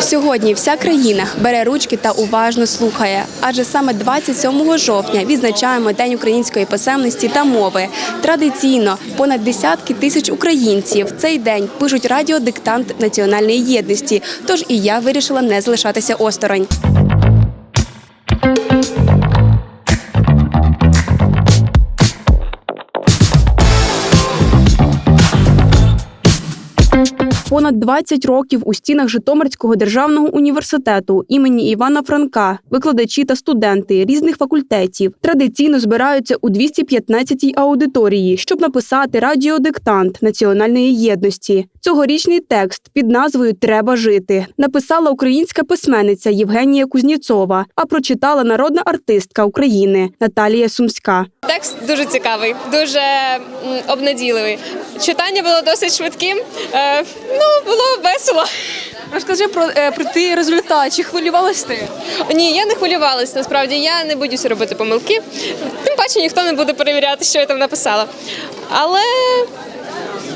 Сьогодні вся країна бере ручки та уважно слухає, адже саме 27 жовтня відзначаємо День української писемності та мови. Традиційно понад десятки тисяч українців цей день пишуть радіодиктант національної єдності. Тож і я вирішила не залишатися осторонь. Понад 20 років у стінах Житомирського державного університету імені Івана Франка викладачі та студенти різних факультетів традиційно збираються у 215-й аудиторії, щоб написати радіодиктант національної єдності. Цьогорічний текст під назвою Треба жити написала українська письменниця Євгенія Кузніцова, а прочитала народна артистка України Наталія Сумська. Текст дуже цікавий, дуже обнадійливий. Читання було досить швидким. Ну, було весело. Розкажи про, е, про твій результат. Чи хвилювалась ти? Ні, я не хвилювалась. Насправді я не боюся робити помилки. Тим паче ніхто не буде перевіряти, що я там написала. Але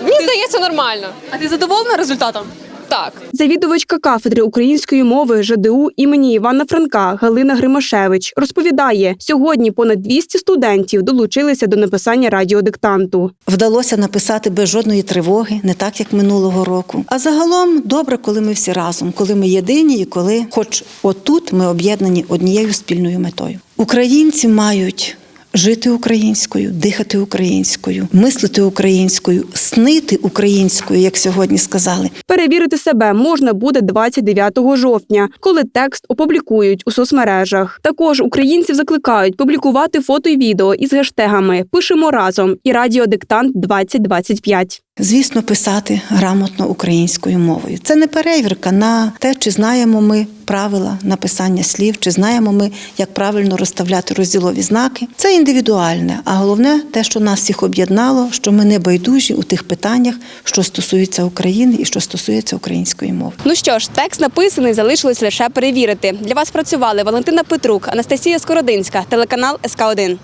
мені здається нормально. А ти задоволена результатом? Так. Завідувачка кафедри української мови ЖДУ імені Івана Франка Галина Гримашевич розповідає, сьогодні понад 200 студентів долучилися до написання радіодиктанту. Вдалося написати без жодної тривоги, не так як минулого року. А загалом добре, коли ми всі разом, коли ми єдині, і коли, хоч отут, ми об'єднані однією спільною метою. Українці мають. Жити українською, дихати українською, мислити українською, снити українською, як сьогодні сказали. Перевірити себе можна буде 29 жовтня, коли текст опублікують у соцмережах. Також українців закликають публікувати фото і відео із гештегами Пишемо разом і радіодиктант 2025. Звісно, писати грамотно українською мовою. Це не перевірка на те, чи знаємо ми правила написання слів, чи знаємо ми, як правильно розставляти розділові знаки. Це індивідуальне, а головне те, що нас всіх об'єднало, що ми не байдужі у тих питаннях, що стосуються України і що стосується української мови. Ну що ж, текст написаний, залишилось лише перевірити. Для вас працювали Валентина Петрук, Анастасія Скородинська, телеканал СК 1